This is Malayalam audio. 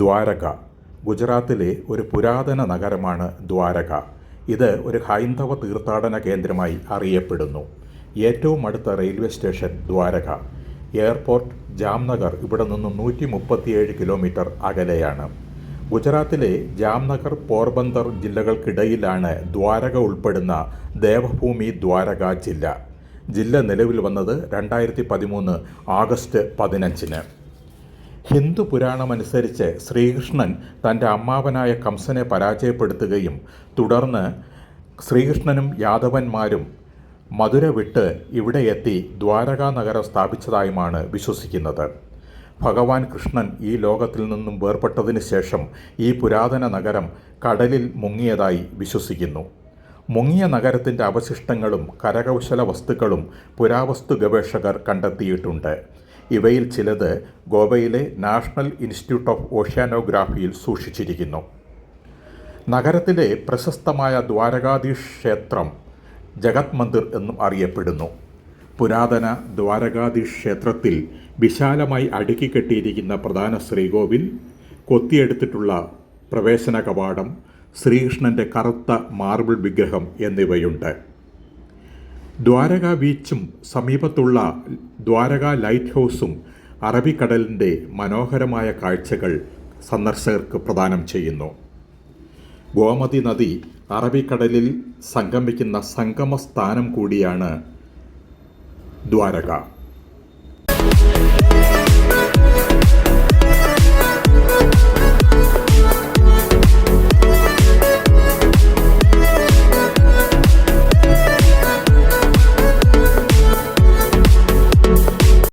ദ്വാരക. ഗുജറാത്തിലെ ഒരു പുരാതന നഗരമാണ് ദ്വാരക. ഇത് ഒരു ഹൈന്ദവ തീർത്ഥാടന കേന്ദ്രമായി അറിയപ്പെടുന്നു. ഏറ്റവും അടുത്ത railway station Dwarka. Airport Jamnagar ഇവിടെ നിന്നും നൂറ്റി മുപ്പത്തിയേഴ് കിലോമീറ്റർ അകലെയാണ്. ഗുജറാത്തിലെ ജാംനഗർ പോർബന്ദർ ജില്ലകൾക്കിടയിലാണ് ദ്വാരക ഉൾപ്പെടുന്ന ദേവഭൂമി ദ്വാരക ജില്ല. ജില്ല നിലവിൽ വന്നത് രണ്ടായിരത്തി പതിമൂന്ന് ആഗസ്റ്റ് പതിനഞ്ചിന്. ഹിന്ദു പുരാണമനുസരിച്ച് ശ്രീകൃഷ്ണൻ തന്റെ അമ്മാവനായ കംസനെ പരാജയപ്പെടുത്തുകയും തുടർന്ന് ശ്രീകൃഷ്ണനും യാദവന്മാരും മധുര വിട്ട് ഇവിടെ എത്തി ദ്വാരകാ നഗരം സ്ഥാപിച്ചതായുമാണ് വിശ്വസിക്കുന്നത്. ഭഗവാൻ കൃഷ്ണൻ ഈ ലോകത്തിൽ നിന്നും വേർപെട്ടതിന് ശേഷം ഈ പുരാതന നഗരം കടലിൽ മുങ്ങിയതായി വിശ്വസിക്കുന്നു. മുങ്ങിയ നഗരത്തിന്റെ അവശിഷ്ടങ്ങളും കരകൗശല വസ്തുക്കളും പുരാവസ്തു ഗവേഷകർ കണ്ടെത്തിയിട്ടുണ്ട്. ഇവയിൽ ചിലത് ഗോവയിലെ നാഷണൽ ഇൻസ്റ്റിറ്റ്യൂട്ട് ഓഫ് ഓഷ്യാനോഗ്രാഫിയിൽ സൂക്ഷിച്ചിരിക്കുന്നു. നഗരത്തിലെ പ്രശസ്തമായ ദ്വാരകാധീഷ് ക്ഷേത്രം ജഗത് മന്ദിർ എന്നും അറിയപ്പെടുന്നു. പുരാതന ദ്വാരകാധീഷ് ക്ഷേത്രത്തിൽ വിശാലമായി അടുക്കിക്കെട്ടിയിരിക്കുന്ന പ്രധാന ശ്രീകോവിൽ കൊത്തിയെടുത്തിട്ടുള്ള പ്രവേശന കവാടം ശ്രീകൃഷ്ണന്റെ കറുത്ത മാർബിൾ വിഗ്രഹം എന്നിവയുണ്ട്. ദ്വാരക ബീച്ചും സമീപത്തുള്ള ദ്വാരക ലൈറ്റ് ഹൗസും അറബിക്കടലിന്റെ മനോഹരമായ കാഴ്ചകൾ സന്ദർശകർക്ക് പ്രദാനം ചെയ്യുന്നു. ഗോമതി നദി അറബിക്കടലിൽ സംഗമിക്കുന്ന സംഗമ സ്ഥാനം കൂടിയാണ് ദ്വാരക.